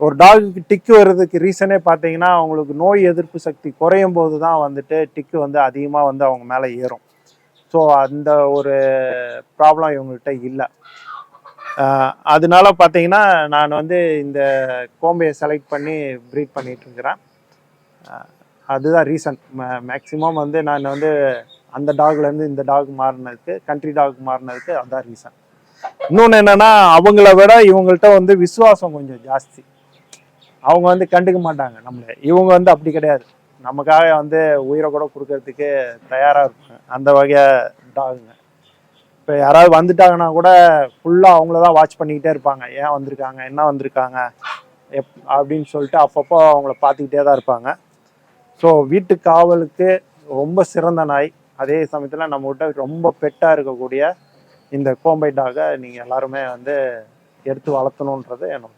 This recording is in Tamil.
ஒரு டாகுக்கு டிக்கு வர்றதுக்கு ரீசனே பார்த்தீங்கன்னா அவங்களுக்கு நோய் எதிர்ப்பு சக்தி குறையும் போது தான் வந்துட்டு டிக்கு வந்து அதிகமாக வந்து அவங்க மேலே ஏறும். ஸோ அந்த ஒரு ப்ராப்ளம் இவங்கள்ட்ட இல்லை. அதனால பார்த்தீங்கன்னா நான் வந்து இந்த கோம்பையை செலக்ட் பண்ணி ப்ரீட் பண்ணிட்டு இருக்கிறேன் அதுதான் ரீசன் மேக்ஸிமம் வந்து நான் வந்து அந்த டாக்லேருந்து இந்த டாக் மாறினதுக்கு கண்ட்ரி டாக் மாறினதுக்கு அதான் ரீசன் இன்னொன்று என்னன்னா அவங்கள விட இவங்கள்ட்ட வந்து விசுவாசம் கொஞ்சம் ஜாஸ்தி. அவங்க வந்து கண்டுக்க மாட்டாங்க நம்மளை. இவங்க வந்து அப்படி கிடையாது. நமக்காக வந்து உயிரை கூட கொடுக்கறதுக்கு தயாராக இருப்பாங்க. அந்த வகையாக டாகுங்க. இப்போ யாராவது வந்துட்டாங்கன்னா கூட ஃபுல்லாக அவங்கள தான் வாட்ச் பண்ணிக்கிட்டே இருப்பாங்க. ஏன் வந்திருக்காங்க? என்ன வந்திருக்காங்க? எப் அப்படின்னு சொல்லிட்டு அப்பப்போ அவங்கள பார்த்துக்கிட்டே தான் இருப்பாங்க. ஸோ வீட்டு காவலுக்கு ரொம்ப சிறந்த நாய். அதே சமயத்தில் நம்மகிட்ட ரொம்ப பெட்டாக இருக்கக்கூடிய இந்த கோம்பை டாகை நீங்கள் எல்லாருமே வந்து எடுத்து வளர்த்தணுன்றது என்னோட